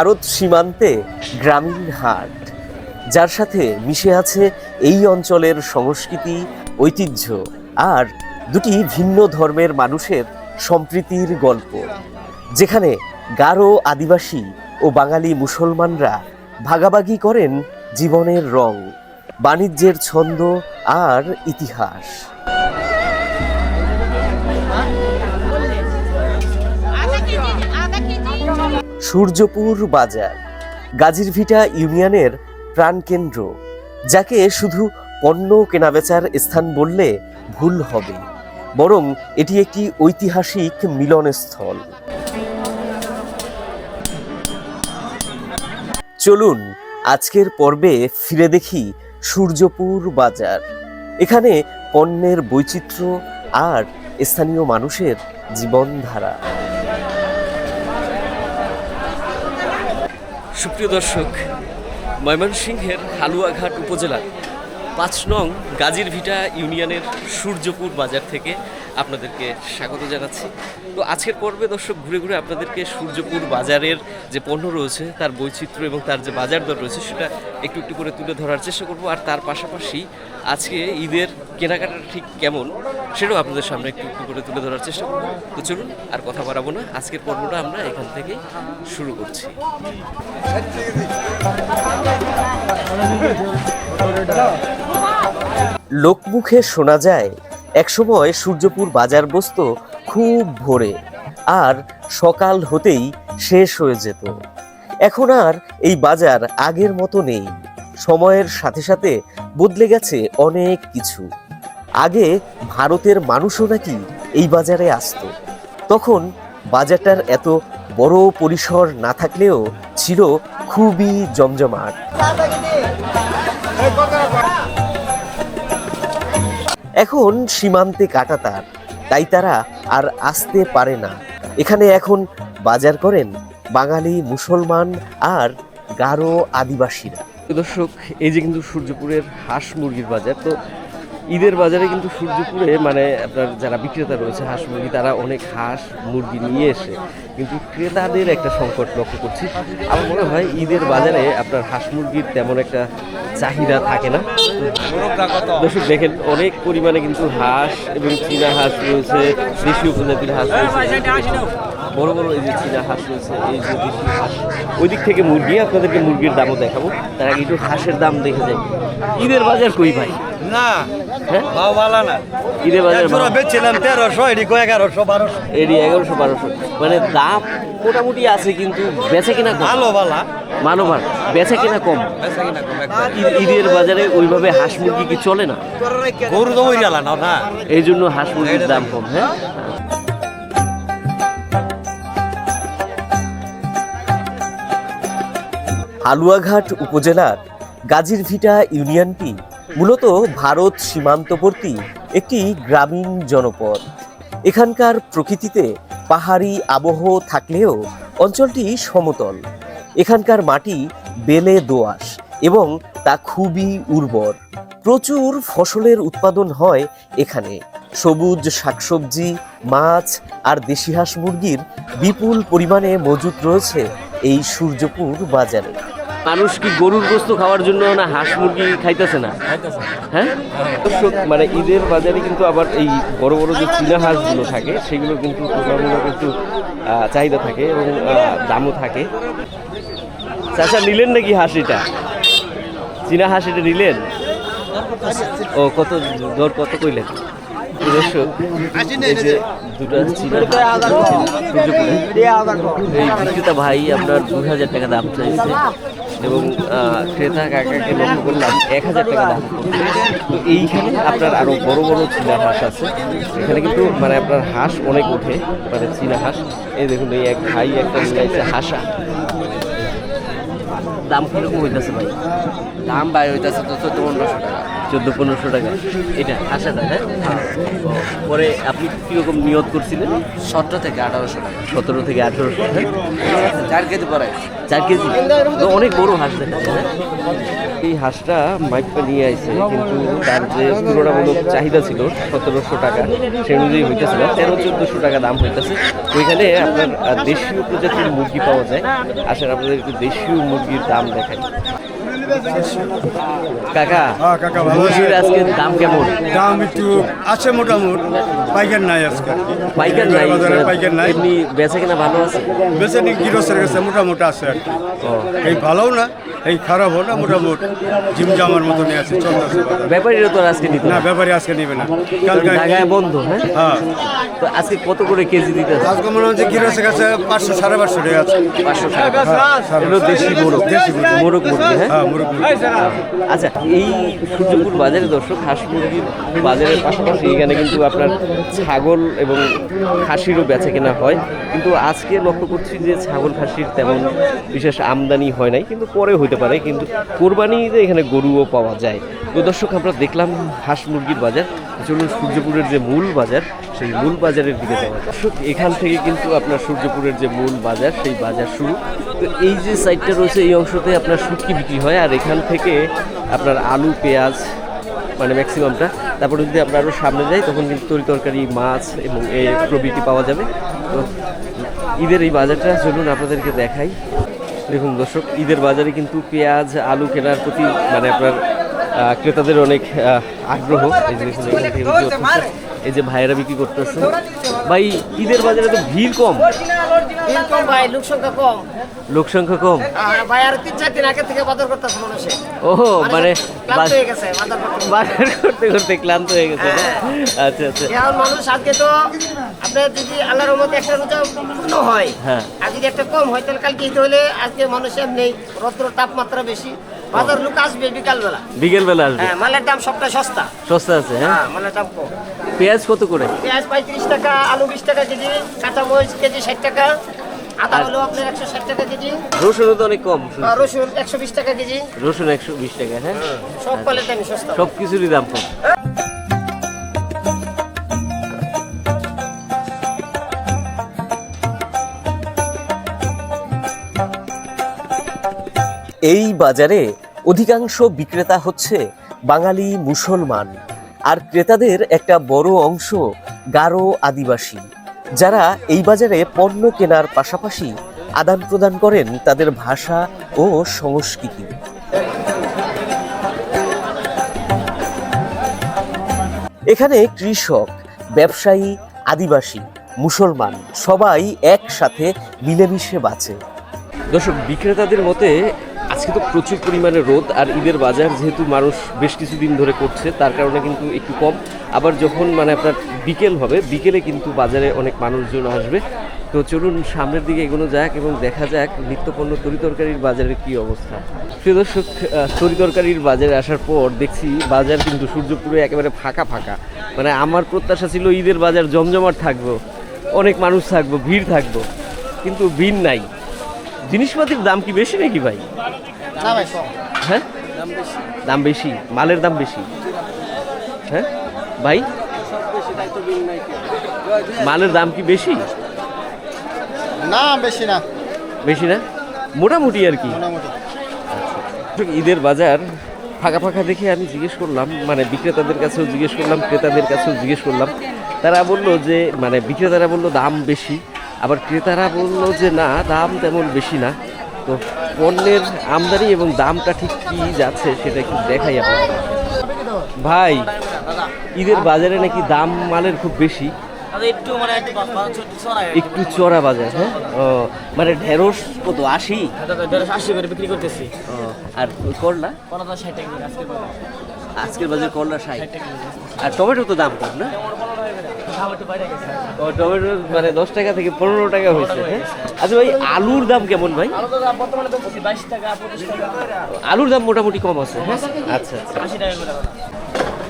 ভারত সীমান্তে গ্রামীণ হাট, যার সাথে মিশে আছে এই অঞ্চলের সংস্কৃতি, ঐতিহ্য আর দুটি ভিন্ন ধর্মের মানুষের সম্প্রীতির গল্প, যেখানে গারো আদিবাসী ও বাঙালি মুসলমানরা ভাগাভাগি করেন জীবনের রং, বাণিজ্যের ছন্দ আর ইতিহাস। সূর্যপুর বাজার, গাজীরভিটা ইউনিয়নের প্রাণকেন্দ্র, যাকে শুধু পণ্য কেনাবেচার স্থান বললে ভুল হবে, বরং এটি একটি ঐতিহাসিক মিলনস্থল। চলুন আজকের পর্বে ফিরে দেখি সূর্যপুর বাজার। এখানে পণ্যের বৈচিত্র্য আর স্থানীয় মানুষের জীবনধারা। সুপ্রিয় দর্শক ময়মনসিংহের হালুয়াঘাট উপজেলার পাঁচ নং গাজীরভিটা ইউনিয়নের সূর্যপুর বাজার থেকে আপনাদেরকে স্বাগত জানাচ্ছি। তো আজকের পর্বে দর্শক ঘুরে ঘুরে আপনাদেরকে সূর্যপুর বাজারের যে পণ্য রয়েছে, তার বৈচিত্র্য এবং তার যে বাজার দর রয়েছে, সেটা একটু একটু করে তুলে ধরার চেষ্টা করব। আর তার পাশাপাশি আজকে ঈদের কেনাকাটা ঠিক কেমন, সেটাও আপনাদের সামনে একটু একটু করে তুলে ধরার চেষ্টা করব। তো চলুন, আর কথা বাড়াবো না। আজকের পর্বটা আমরা এখান থেকে শুরু করছি। লোকমুখে শোনা যায়, একসময় সূর্যপুর বাজার বসত খুব ভোরে আর সকাল হতেই শেষ হয়ে যেত। এখন আর এই বাজার আগের মতো নেই। সময়ের সাথে সাথে বদলে গেছে অনেক কিছু। আগে ভারতের মানুষও নাকি এই বাজারে আসতো। তখন বাজারটার এত বড় পরিসর না থাকলেও ছিল খুবই জমজমাট। এখন সীমান্তে কাটাতার, তাই তারা আর আসতে পারে না। এখানে এখন বাজার করেন বাঙালি, মুসলমান আর গারো আদিবাসীরা। দর্শক, এই যে কিন্তু সূর্যপুরের হাঁস মুরগির বাজার, তো ঈদের বাজারে কিন্তু সূর্যপুরে মানে আপনার যারা বিক্রেতা রয়েছে হাঁস মুরগি, তারা অনেক হাঁস মুরগি নিয়ে এসে কিন্তু ক্রেতাদের একটা সংকট লক্ষ্য করছি। আমার মনে হয় ঈদের বাজারে আপনার হাঁস মুরগির তেমন একটা চাহিদা থাকে না। দর্শক, দেখেন, অনেক পরিমাণে কিন্তু হাঁস এবং চীনা হাঁস রয়েছে, দেশীয় প্রজাতির হাঁস রয়েছে। বড় বড় এই যে চীনা হাঁস রয়েছে, এই যে দেশি হাঁস। ওই দিক থেকে মুরগি, আপনাদেরকে মুরগির দামও দেখাবো। তার আগে একটু হাঁসের দাম দেখে যাই। ঈদের বাজার কই ভাই? না। হ্যাঁ? ভাও ভালো না। ঈদের বাজার একজোড়া বেচছিলাম তেরোশো এদিকে এগারোশো বারোশো। এগারোশো বারোশো। মানে দাম মোটামুটি আছে কিন্তু বেচে কিনা কম। ভালো ভালা। মানবার বেচে কিনা কম। ঈদের বাজারে ওইভাবে হাঁস মুরগি কি চলে না? গরু তো ওই না না এই জন্য হাঁস মুরগির দাম কম হ্যাঁ? আলুয়াঘাট উপজেলার গাজীরভিটা ইউনিয়নটি মূলত ভারত সীমান্তবর্তী একটি গ্রামীণ জনপদ। এখানকার প্রকৃতিতে পাহাড়ি আবহ থাকলেও অঞ্চলটি সমতল। এখানকার মাটি বেলে দোআঁশ এবং তা খুবই উর্বর। প্রচুর ফসলের উৎপাদন হয় এখানে। সবুজ শাকসবজি, মাছ আর দেশি হাঁস মুরগির বিপুল পরিমাণে মজুদ রয়েছে এই সূর্যপুর বাজারে। মানুষ কি গরুর গোস্ত খাওয়ার জন্য না হাঁস মুরগি খাইতেছে না? হ্যাঁ? মানে ঈদের বাজারে কিন্তু আবার এই বড় বড় যে চীনা হাঁসগুলো থাকে, সেগুলো কিন্তু একটু চাহিদা থাকে এবং দামও থাকে। চাচা, নিলেন নাকি হাঁস এটা? চীনা হাঁস এটা নিলেন? ও, কত, দর কত কইলেন? দর্শক এই যে দুটা এই বিক্রেতা ভাই আপনার দুই হাজার টাকা দাম চাইছে এবং ক্রেতা কাকাকে লক্ষ্য করলাম এক হাজার টাকা দাম। তো এইখানে আপনার আরও বড় বড় চীনা হাঁস আছে। এখানে কিন্তু মানে আপনার হাঁস অনেক ওঠে মানে চীনা হাঁস। এই দেখুন এই এক ভাই একটা মিলাইছে হাঁসা। দাম কীরকম হইতেছে ভাই? দাম ভাই হইতেছে তো চোদ্দ পনেরোশো টাকা। চোদ্দ পনেরোশো টাকা। এটা আশাটা হ্যাঁ? পরে আপনি কীরকম নিয়ত করছিলেন? সতেরো থেকে আঠারোশো টাকা। সতেরো থেকে আঠেরোশো হ্যাঁ? চার কেজি পরে। চার কেজি? তো অনেক বড় হাঁস দেখাচ্ছে হ্যাঁ? এই হাঁসটা মাইকটা নিয়ে আইছে কিন্তু তার যে তুলনামূলক চাহিদা ছিল সতেরোশো টাকা সে অনুযায়ী হইতেছে না তেরো চোদ্দোশো টাকা দাম হইতেছে। ওইখানে আপনার দেশীয় প্রজাতির মুরগি পাওয়া যায়। আসেন আপনাদের একটু দেশীয় মুরগির দাম দেখাই। কাকা হ্যাঁ, কাকা, ভালো মুরগির আজকে দাম কেমন? দাম একটু আছে মোটামুটি পাইকার নাই আজকে। পাইকার নাই বাজারে পাইকার নাই। এমনি বেচে কিনা ভালো আছে? বেচে নি গিরসের কাছে মোটামুটি আছে আর কি। এই ভালোও না এই খারাপও না মোটামুটি জিমজামার মতনই আছে চলতেছে। ব্যাপারীরা তো আজকে নিতে না ব্যাপারী আজকে নিবে না। কালকে জায়গায় বন্ধ হ্যাঁ? হ্যাঁ। তো আজকে কত করে কেজি দিতে আজকে মনে হচ্ছে গিরসের কাছে পাঁচশো সাড়ে পাঁচশো টাকা আছে। পাঁচশো টাকা হ্যাঁ, সাড়ে দেশি মোরগ। দেশি মুরগি। মোরগ মুরগি হ্যাঁ? হ্যাঁ মুরগ আচ্ছা এই সূর্যপুর বাজারে দর্শক হাঁস মুরগির বাজারের পাশাপাশি এখানে কিন্তু আপনার ছাগল এবং খাসিরও বেচা কেনা হয়। কিন্তু আজকে লক্ষ্য করছি যে ছাগল খাসির তেমন বিশেষ আমদানি হয় নাই কিন্তু পরে হতে পারে, কিন্তু কোরবানিতে এখানে গরুও পাওয়া যায়। তো দর্শক, আমরা দেখলাম হাঁস মুরগির বাজার। চলুন সূর্যপুরের যে মূল বাজার, সেই মূল বাজারের দিকে যাওয়া দর্শক, এখান থেকে কিন্তু আপনার সূর্যপুরের যে মূল বাজার, সেই বাজার শুরু। তো এই যে সাইডটা রয়েছে, এই অংশতে আপনার শুটকি বিক্রি হয়, আর এখান থেকে আপনার আলু, পেঁয়াজ মানে ম্যাক্সিমামটা। তারপরে যদি আমরা আরও সামনে যাই, তখন কিন্তু তরি তরকারি, মাছ এবং এই প্রভৃতি পাওয়া যাবে। তো ঈদের এই বাজারটা, চলুন আপনাদেরকে দেখাই। দেখুন দর্শক ঈদের বাজারে কিন্তু পেঁয়াজ আলু কেনার প্রতি মানে আপনার ক্রেতাদের অনেক আগ্রহ। এই যে দেখুন বিক্রি করতেছে। এই যে ভাইয়েরা বিক্রি করতেছে। ভাই ঈদের বাজারে তো ভিড় কম। ভাই লোক সংখ্যা কম। লোক সংখ্যা কম? আর ভাই আর তিন চার দিন আগে থেকে বাজার করতেছে মানুষে ও মানে ক্লান্ত হয়ে গেছে বাজার করতে। করতে করতে ক্লান্ত হয়ে গেছে আচ্ছা আচ্ছা। এখন মানুষ আজকে তো আপনার যদি আল্লাহর মধ্যে একটা রোজা পূর্ণ হয় হ্যাঁ। আর যদি একটা কম হয় তাহলে কালকে ঈদ হলে আজকে মানুষ এমনি রৌদ্র তাপমাত্রা বেশি। বাজার লোক আসবে বিকালবেলা। বিকেল বেলা আসবে? হ্যাঁ মালের দাম সবটা সস্তা। সস্তা আছে হ্যাঁ? হ্যাঁ মালের দাম কম। পেঁয়াজ কত করে? পেঁয়াজ পঁয়ত্রিশ টাকা আলু বিশ টাকা কেজি কাঁচা মরিচ কেজি ষাট টাকা আদা হলো আপনার একশো ষাট টাকা কেজি। রসুনও তো অনেক কম রসুন একশো বিশ টাকা কেজি। রসুন একশো বিশ টাকা হ্যাঁ? সব দামই সস্তা। সব কিছুরই দাম কম। এই বাজারে অধিকাংশ বিক্রেতা হচ্ছে বাঙালি মুসলমান। আর ক্রেতাদের একটা বড় অংশ গারো আদিবাসী। যারা এই বাজারে পণ্য কেনার পাশাপাশি আদান প্রদান করেন তাদের ভাষা ও সংস্কৃতি। এখানে কৃষক, ব্যবসায়ী, আদিবাসী, মুসলমান সবাই একসাথে মিলেমিশে বাঁচে। দর্শক, বিক্রেতাদের মতে আজকে তো প্রচুর পরিমাণে রোদ আর ঈদের বাজার যেহেতু মানুষ বেশ কিছুদিন ধরে করছে, তার কারণে কিন্তু একটু কম। আবার যখন মানে আপনার বিকেল হবে, বিকেলে কিন্তু বাজারে অনেক মানুষজন আসবে। তো চলুন সামনের দিকে এগোনো যাক এবং দেখা যাক নিত্যপণ্য তরিতরকারির বাজারের কি অবস্থা। প্রিয় দর্শক তরিতরকারির বাজারে আসার পর দেখছি বাজার কিন্তু সূর্যপুরে একেবারে ফাঁকা ফাঁকা। মানে আমার প্রত্যাশা ছিল ঈদের বাজার জমজমাট থাকব, অনেক মানুষ থাকব, ভিড় থাকব, কিন্তু ভিড় নাই। জিনিসপাতির দাম কি বেশি নাকি ভাই? হ্যাঁ? দাম বেশি। মালের দাম বেশি? হ্যাঁ? ভাই? মালের দাম কি বেশি? না বেশি না। বেশি না? মোটামুটি আর কি? ঈদের বাজার ফাঁকা ফাঁকা দেখে আমি জিজ্ঞেস করলাম মানে বিক্রেতাদের কাছেও জিজ্ঞেস করলাম ক্রেতাদের কাছেও জিজ্ঞেস করলাম। তারা বলল যে মানে বিক্রেতারা বলল দাম বেশি। আবার ক্রেতারা বলল যে না দাম তেমন বেশি না। তো পণ্যের আমদানি এবং দামটা ঠিক কি যাচ্ছে সেটা একটু দেখাই আপনাদের ভাই ঈদের বাজারে নাকি দাম মালের খুব বেশি? একটু মানে একটু চড়া বাজার হ্যাঁ? ও মানে ঢেঁড়স কত আশি? আশি করে বিক্রি করতেছি। আর করলা? তো ষাট টাকা আজকের বাজারে। করলা ষাট। আর টমেটো তো দাম কম না? ও টমেটো মানে দশ টাকা থেকে পনেরো টাকা হয়েছে হ্যাঁ? আচ্ছা ভাই আলুর দাম কেমন ভাই? আলুর দাম মোটামুটি কম আছে হ্যাঁ? আচ্ছা আচ্ছা। আশি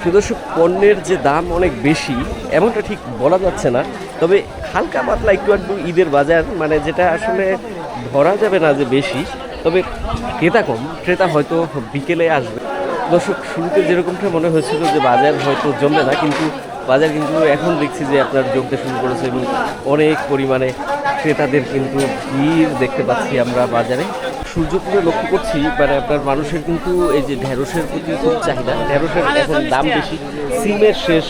সুদর্শক পণ্যের যে দাম অনেক বেশি এমনটা ঠিক বলা যাচ্ছে না। তবে হালকা পাতলা একটু একটু ঈদের বাজার মানে যেটা আসলে ধরা যাবে না যে বেশি তবে ক্রেতা কম ক্রেতা হয়তো বিকেলে আসবে। দর্শক শুরুতে যেরকমটা মনে হয়েছিল যে বাজার হয়তো জমবে না কিন্তু বাজার কিন্তু এখন দেখছি যে আপনার যোগতে শুরু করেছে এবং অনেক পরিমাণে ক্রেতাদের কিন্তু ভিড় দেখতে পাচ্ছি আমরা বাজারে। সূর্যপুরে লক্ষ্য করছি মানে আপনার মানুষের কিন্তু এই যে ঢেঁড়সের প্রতি খুব চাহিদা। ঢেঁড়সের এখন দাম বেশি। সিমের শেষ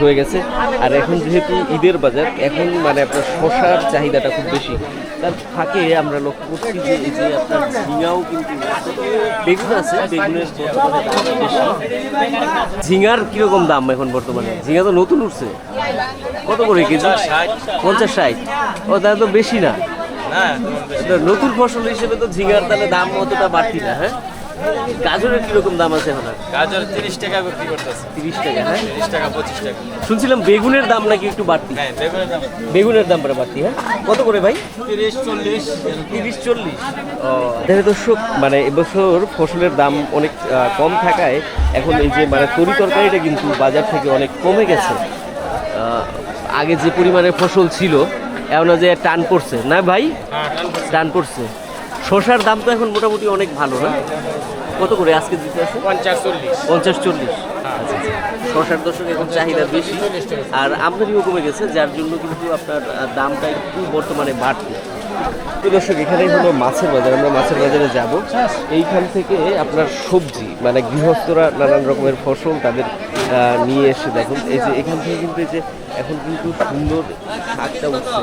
হয়ে গেছে। আর এখন যেহেতু ঈদের বাজার এখন মানে আপনার শশার চাহিদাটা খুব বেশি। তার ফাঁকে আমরা লক্ষ্য করছি যে এই যে আপনার ঝিঙাও কিন্তু। বেগুন আছে বেগুনের ঝিঙার কীরকম দাম এখন বর্তমানে? ঝিঙা তো নতুন উঠছে। কত করে কেজি? পঞ্চাশ ষাট। ও তাহলে তো বেশি না। নতুন ফসল হিসেবে তো ঝিঙার তাহলে দাম অতটা বাড়তি না হ্যাঁ? গাজরের কীরকম দাম আছে এখন গাজর তিরিশ টাকা বিক্রি করতেছে। তিরিশ টাকা হ্যাঁ? তিরিশ টাকা পঁচিশ টাকা। শুনছিলাম বেগুনের দাম নাকি একটু বাড়তি? হ্যাঁ বেগুনের দাম বেগুনের দাম পরে বাড়তি হ্যাঁ? কত করে ভাই? তিরিশ চল্লিশ তিরিশ চল্লিশ। দেখে দর্শক মানে এবছর ফসলের দাম অনেক কম থাকায় এখন এই যে মানে তরি তরকারিটা কিন্তু বাজার থেকে অনেক কমে গেছে। আগে যে পরিমাণে ফসল ছিল এমন যে টান পড়ছে। না ভাই? টান পড়ছে। শসার দাম তো এখন মোটামুটি অনেক ভালো না? কত করে আজকে দিতে আছে? পঞ্চাশ চল্লিশ। পঞ্চাশ চল্লিশ। আচ্ছা, আচ্ছা। শসার দশক এখন চাহিদা বেশি। আর আমদানিও কমে গেছে যার জন্য কিন্তু আপনার দামটা একটু বর্তমানে বাড়তি তো দর্শক এখানেই হলো মাছের বাজার। আমরা মাছের বাজারে যাব। এইখান থেকে আপনার সবজি মানে গৃহস্থরা নানান রকমের ফসল তাদের নিয়ে এসে দেখুন। এই যে এখান থেকে কিন্তু এই যে এখন কিন্তু সুন্দর শাকটা উঠছে।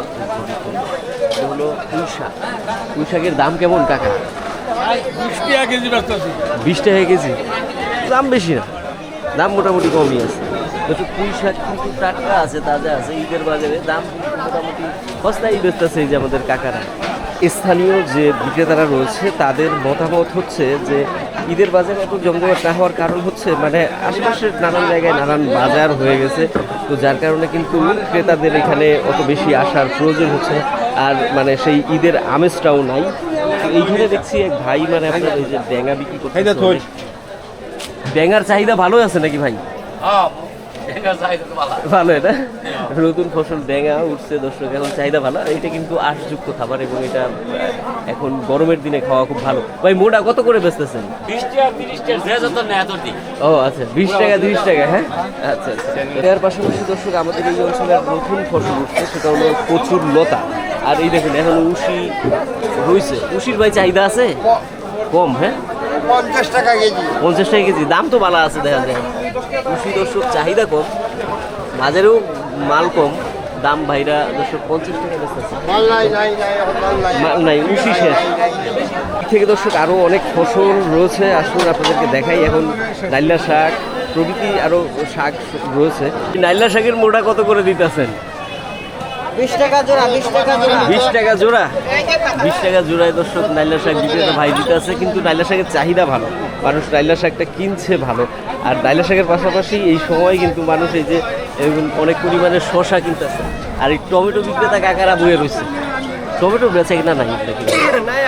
এটা হলো পুঁই শাক? পুঁই শাকের দাম কেমন টাকা বিশ টাকা কেজি? দাম বেশি না। দাম মোটামুটি কমই আছে। কিন্তু পুঁই শাক কিন্তু টাটকা আছে তাজা আছে ঈদের বাজারে? দাম মোটামুটি সস্তায় বেচতেছে এই যে আমাদের কাকারা। স্থানীয় যে বিক্রেতারা রয়েছে তাদের মতামত হচ্ছে যে ঈদের বাজারে এত জমজমাট না হওয়ার কারণ হচ্ছে মানে আশেপাশের নানান জায়গায় নানান বাজার হয়ে গেছে। তো যার কারণে কিন্তু ক্রেতাদের এখানে অত বেশি আসার প্রয়োজন হচ্ছে না। আর মানে সেই ঈদের আমেজটাও নাই। এইখানে দেখছি এক ভাই মানে আপনার ওই যে ড্যাঙা বিক্রি করতে ড্যাঙার চাহিদা ভালো আছে নাকি ভাই? ভালো। এটা? নতুন ফসল ড্যাঙা উঠছে দর্শক এখন চাহিদা ভালো। এটা কিন্তু আঁশযুক্ত খাবার এবং এটা এখন গরমের দিনে খাওয়া খুব ভালো। ভাই মোটা কত করে বেচতেছেন? ও আচ্ছা বিশ টাকা তিরিশ টাকা হ্যাঁ? আচ্ছা আচ্ছা। এর পাশাপাশি দর্শক আমাদের এই অঞ্চলের নতুন ফসল উঠছে সেটা হলো প্রচুর লতা। আর এই দেখুন এখন উশি রয়েছে উশির ভাই চাহিদা আছে? কম হ্যাঁ? পঞ্চাশ টাকা কেজি। পঞ্চাশ টাকা কেজি দাম তো ভালো আছে দেখা যায় কৃষি দর্শক চাহিদা কম বাজারেও মাল কম দাম ভাইরা দর্শক পঞ্চাশ টাকা বেচতেছে মাল নাই উশি শেষ। থেকে দর্শক আরও অনেক ফসল রয়েছে আসুন আপনাদেরকে দেখাই। এখন নাইলা শাক প্রভৃতি আরও শাক রয়েছে। নাইলা শাকের মোটা কত করে দিতেছেন? বিশ টাকা জোড়া বিশ টাকা জোড়া। বিশ টাকা জোড়া। বিশ টাকা জোড়ায় দর্শক নাইলা শাক বিক্রেতা ভাই দিতে আছে কিন্তু নাইলা শাকের চাহিদা ভালো। মানুষ নাইলা শাকটা কিনছে ভালো। আর নাইলা শাকের পাশাপাশি এই সময় কিন্তু মানুষ এই যে অনেক পরিমাণে শশা কিনতেছে। আর এই টমেটো বিক্রেতা কাকারা বয়ে রয়েছে। টমেটো বেচা কিনা নাই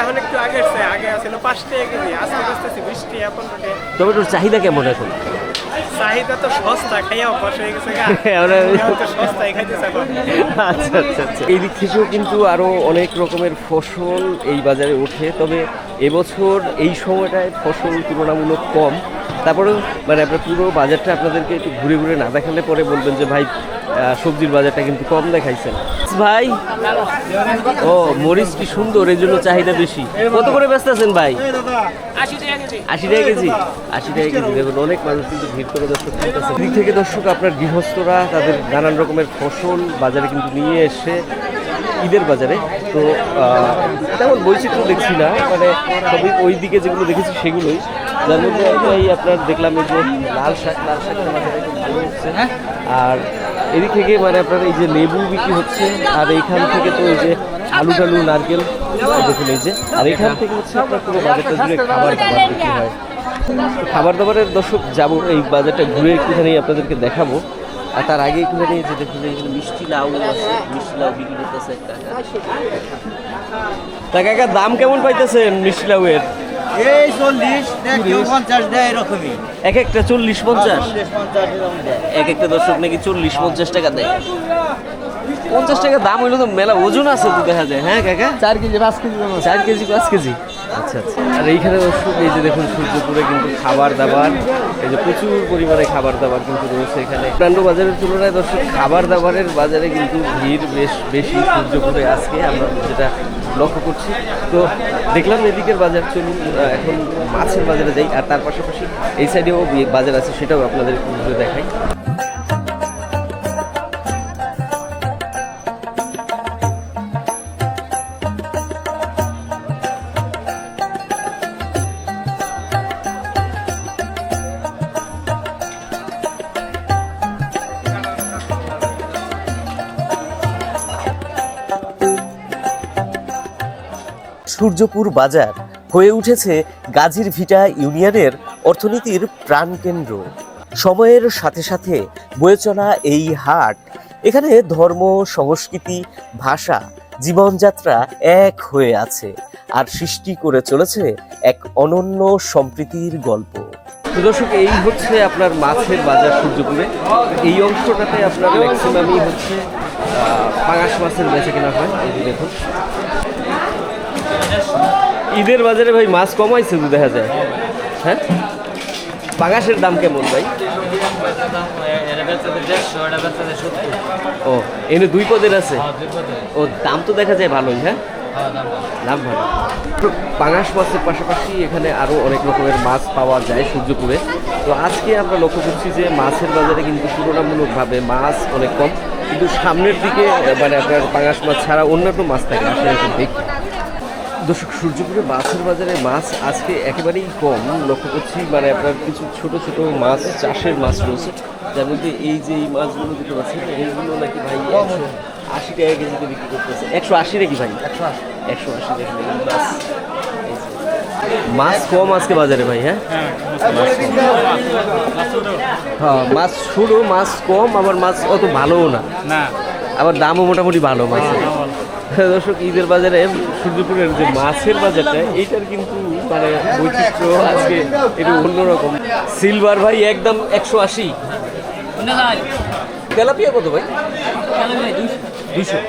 এখন একটু আগে আগে আসছিল পাঁচ টাকা কেজি আজকে বেচতেছি বিশ টাকা। টমেটোর চাহিদা কেমন এখন? চাহিদা তো সস্তা খাইয়া অভ্যাস হয়ে গেছে গা। আমরা- সস্তায় খাইতেছে আচ্ছা আচ্ছা আচ্ছা। এই দিক থেকেও কিন্তু আরও অনেক রকমের ফসল এই বাজারে ওঠে তবে এবছর এই সময়টায় ফসল তুলনামূলক কম। তারপরেও মানে আপনার পুরো বাজারটা আপনাদেরকে একটু ঘুরে ঘুরে না দেখালে পরে বলবেন যে ভাই সবজির বাজারটা কিন্তু কম দেখাইছেন। ভাই, ও, মরিচ কি সুন্দর, এই জন্য চাহিদা বেশি। কত করে ব্যস্ত আছেন ভাই? আশি টাকা কেজি। আশি টাকা কেজি। দেখুন, অনেক মানুষ কিন্তু ভিড় করে দর্শক কিনতেছে। দিক থেকে দর্শক, আপনার গৃহস্থরা তাদের নানান রকমের ফসল বাজারে কিন্তু নিয়ে এসে ঈদের বাজারে। তো তেমন বৈচিত্র্য দেখছি না। মানে সবই ওই দিকে যেগুলো দেখেছি সেগুলোই। আপনার দেখলাম এই যে লাল শাক, লাল খুব ভালো হচ্ছে আর এদিক থেকে মানে আপনার এই যে লেবু বিক্রি হচ্ছে, আর এইখান থেকে তো এই যে আলু টালু, নারকেল দেখুন এই যে। আর এখান থেকে হচ্ছে আপনার পুরো বাজারটা জুড়ে খাবার দাবার বিক্রি হয়। খাবার দাবারের দর্শক যাব, এই বাজারটা ঘুরে একটুখানি আপনাদেরকে দেখাবো। আর তার আগে একটুখানি যে দেখুন যে মিষ্টি লাউ আছে, মিষ্টি লাউ বিক্রি করতেছে একটা দাম কেমন পাইতেছেন মিষ্টি লাউয়ের? এই চল্লিশ কেউ পঞ্চাশ দেয় এরকমই। এক একটা চল্লিশ পঞ্চাশ। এক একটা দর্শক নাকি চল্লিশ পঞ্চাশ টাকা দেয়। পঞ্চাশ টাকা দাম হইল তো মেলা ওজন আছে তো দেখা যায়। হ্যাঁ কাকা? চার কেজি পাঁচ কেজি চার কেজি পাঁচ কেজি। আচ্ছা আচ্ছা। আর এইখানে এই যে দেখুন সূর্যপুরে কিন্তু খাবার দাবার এই যে প্রচুর পরিমাণে খাবার দাবার কিন্তু রয়েছে এখানে। অন্যান্য বাজারের তুলনায় দর্শক খাবার দাবারের বাজারে কিন্তু ভিড় বেশ বেশি সূর্যপুরে আজকে। আমরা যেটা লক্ষ্য করছি। তো দেখলাম এদিকের বাজার, চলুন এখন মাছের বাজারে যাই। আর তার পাশাপাশি এই সাইডেও বাজার আছে, সেটাও আপনাদের দেখাই। সূর্যপুর বাজার হয়ে উঠেছে গাজীর ভিটা ইউনিয়নের অর্থনীতির প্রাণকেন্দ্র। সময়ের সাথে সাথে বয়ে চলা এই হাট, এখানে ধর্ম, সংস্কৃতি, ভাষা, জীবনযাত্রা এক হয়ে আছে আর সৃষ্টি করে চলেছে এক অনন্য সম্প্রীতির গল্প। দর্শক, এই হচ্ছে আপনার মাছের বাজার সূর্যপুরে। এই অংশটাতে আপনার ম্যাক্সিমামই হচ্ছে পাঙাশ মাছের বেচে কেনা হয়। এই দেখুন ঈদের বাজারে ভাই মাছ কমাইছে তো দেখা যায়। হ্যাঁ? পাঙাশের দাম কেমন ভাই? ও এনে দুই পদের আছে? ও দাম তো দেখা যায় ভালোই হ্যাঁ? দাম ভালো। পাঙাশ মাছের পাশাপাশি এখানে আরও অনেক রকমের মাছ পাওয়া যায় সূর্যপুরে। তো আজকে আমরা লক্ষ্য করছি যে মাছের বাজারে কিন্তু তুলনামূলকভাবে মাছ অনেক কম। কিন্তু সামনের দিকে মানে আপনার পাঙাশ মাছ ছাড়া অন্যান্য মাছ থাকে আসলে দেখি। দর্শক সূর্যপুরে মাছের বাজারে মাছ আজকে একেবারেই কম। লক্ষ্য করছি মানে আপনার কিছু ছোট ছোট মাছ চাষের মাছ রয়েছে। যার মধ্যে এই যে এই মাছগুলো দেখতে পাচ্ছেন এইগুলো নাকি ভাই আশি টাকা কেজিতে বিক্রি করতেছে। একশো আশি নাকি ভাই? একশো আশি। মাছ। মাছ কম আজকে বাজারে ভাই হ্যাঁ? মাছ। হ্যাঁ মাছ ছোটো মাছ কম আবার মাছ অত ভালোও না। না। আবার দামও মোটামুটি ভালো মাছের। দর্শক, ঈদের বাজারে সূর্যপুরের যে মাছের বাজারটা এইটার কিন্তু মানে বৈচিত্র্য আজকে একটু অন্যরকম। সিলভার ভাই একদম একশো আশি। তেলাপিয়া কত ভাই? দুশো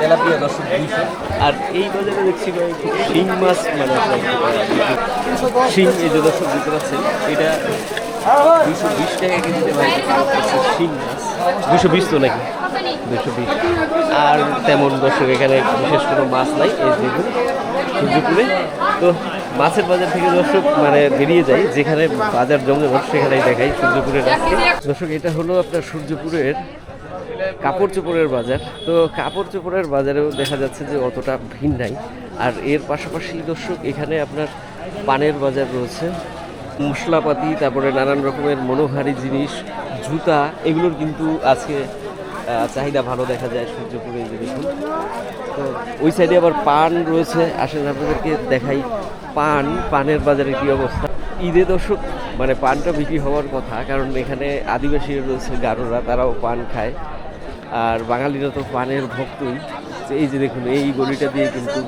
তেলাপিয়া দর্শক দুশো আর এই বাজারে দেখছি ভাই, শিং মাছ মানে শিং, এই যে দর্শক দিতে পারছেন এটা দুশো বিশ তো নাকি? দুশো বিশ। আর তেমন দর্শক এখানে বিশেষ কোনো মাছ নাই, এই দেখুন সূর্যপুরে তো মাছের বাজার থেকে দর্শক মানে বেরিয়ে যায় যেখানে বাজার জমজমাট সেখানেই দেখাই সূর্যপুরের আজকে দর্শক, এটা হলো আপনার সূর্যপুরের কাপড় চোপড়ের বাজার। তো কাপড় চোপড়ের বাজারেও দেখা যাচ্ছে যে অতটা ভিড় নাই। আর এর পাশাপাশি দর্শক, এখানে আপনার পানের বাজার রয়েছে। মশলাপাতি, তারপরে নানান রকমের মনোহারী জিনিস, জুতা, এগুলোর কিন্তু আজকে চাহিদা ভালো দেখা যায় সূর্যপুরে এই তো ওই সাইডে আবার পান রয়েছে। আসেন আপনাদেরকে দেখাই পান, পানের বাজারে কী অবস্থা। ঈদে দর্শক মানে পানটা বিক্রি হওয়ার কথা, কারণ এখানে আদিবাসী রয়েছে, গারোরা, তারাও পান খায়। আর বাঙালিরা তো পানের ভক্তই। এই যে দেখুন এই গলিটা দিয়ে কিন্তু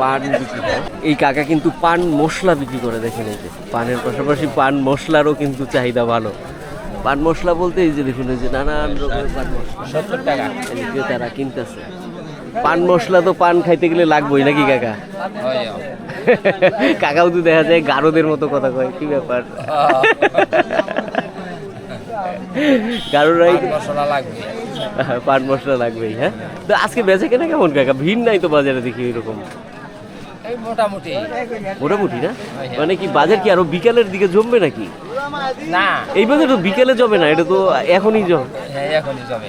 পান বিক্রি হয়। এই কাকা কিন্তু পান মশলা বিক্রি করে দেখেন এই যে। পানের পাশাপাশি পান মশলারও কিন্তু চাহিদা ভালো। পান মশলা বলতে এই যে দেখুন এই যে নানান রকমের পান মশলা। সত্তর টাকা। তারা কিনতেছে। পান মশলা তো পান খাইতে গেলে লাগবেই নাকি কাকা? কাকাও তো দেখা যায় গারোদের মতো কথা কয় কি ব্যাপার? গারোরাই মশলা লাগবে পান মশলা লাগবেই হ্যাঁ? তো আজকে বেচে কেনা কেমন কাকা? ভিড় নাই তো বাজারে দেখি এরকম? এই মোটামুটি। মোটামুটি না? মানে কি বাজার কি আরও বিকালের দিকে জমবে নাকি? না। এই বাজার তো বিকেলে জমে না এটা তো এখনই জম হ্যাঁ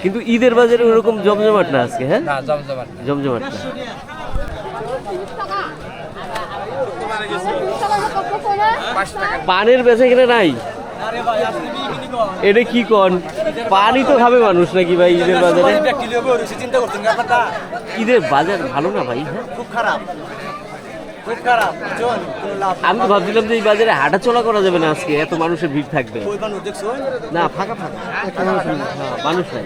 কিন্তু ঈদের বাজারে ওরকম জমজমাট না আজকে হ্যাঁ? জমজমাট না। জমজমাট না। পানের বেচা কিনা নাই? এটা কি কন? পানি তো খাবে মানুষ নাকি ভাই ঈদের বাজারে? ঈদের বাজার ভালো না ভাই? হ্যাঁ খুব খারাপ আমি তো ভাবছিলাম যে এই বাজারে হাঁটা চলা করা যাবে না আজকে এত মানুষের ভিড় থাকবে। না ফাঁকা ফাঁকা। হ্যাঁ, মানুষ নাই।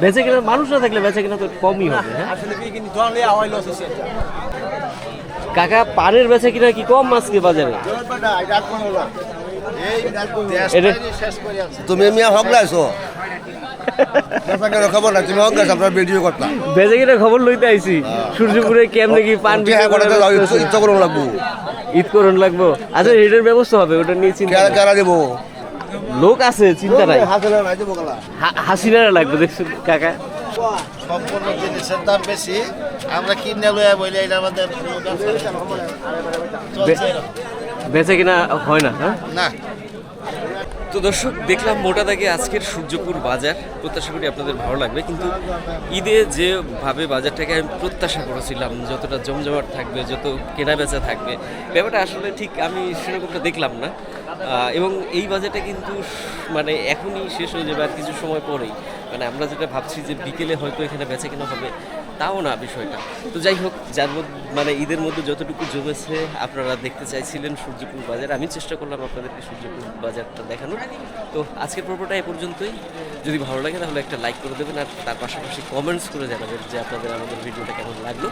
বেঁচে কিনা মানুষ না থাকলে বেঁচে কিনা তো কমই হবে হ্যাঁ? কাকা পানের বেচা কিনা কি কম আজকে বাজারে? তুমি মিয়া হগলাইছো খবর না তুমি হগলাইছো আপনার ভিডিও করতাম বেচে কিনা খবর লইতে আইছি সূর্যপুরে কেমনে কি পান ইচ্ছা করুন লাগবো ঈদ করুন লাগবো আচ্ছা এটার ব্যবস্থা হবে ওটা নিয়ে চিন্তা কেরা। দেবো লোক আছে চিন্তা নাই হাসিনারা লাগবে দেখছেন কাকা সম্পূর্ণ জিনিসের দাম বেশি আমরা কিনে লইয়া বইলে এটা আমাদের। বেচে কিনা হয় না হ্যাঁ? না। তো দর্শক, দেখলাম মোটা দাগে আজকের সূর্যপুর বাজার। প্রত্যাশা করি আপনাদের ভালো লাগবে, কিন্তু ঈদে যেভাবে বাজারটাকে আমি প্রত্যাশা করেছিলাম, যতটা জমজমাট থাকবে, যত কেনা বেচা থাকবে, ব্যাপারটা আসলে ঠিক আমি সেরকমটা দেখলাম না। এবং এই বাজারটা কিন্তু মানে এখনই শেষ হয়ে যাবে আর কিছু সময় পরেই। মানে আমরা যেটা ভাবছি যে বিকেলে হয়তো এখানে বেচা কেনা হবে তাও না বিষয়টা। তো যাই হোক, যার মধ্যে মানে ঈদের মধ্যে যতটুকু জমেছে, আপনারা দেখতে চাইছিলেন সূর্যপুর বাজার। আমি চেষ্টা করলাম আপনাদেরকে সূর্যপুর বাজারটা দেখানোর। তো আজকের পর্বটা এ পর্যন্তই। যদি ভালো লাগে তাহলে একটা লাইক করে দেবেন, আর তার পাশাপাশি কমেন্টস করে জানাবেন যে আপনাদের আমাদের ভিডিওটা কেমন লাগল।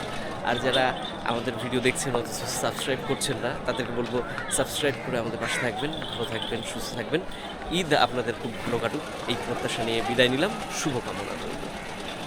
আর যারা আমাদের ভিডিও দেখছেন, অথচ সাবস্ক্রাইব করছেন না, তাদেরকে বলব সাবস্ক্রাইব করে আমাদের পাশে থাকবেন, ভালো থাকবেন, সুস্থ থাকবেন। ঈদ আপনাদের খুব ভালো কাটুক। এই প্রত্যাশা নিয়ে বিদায় নিলাম। শুভকামনা রইল।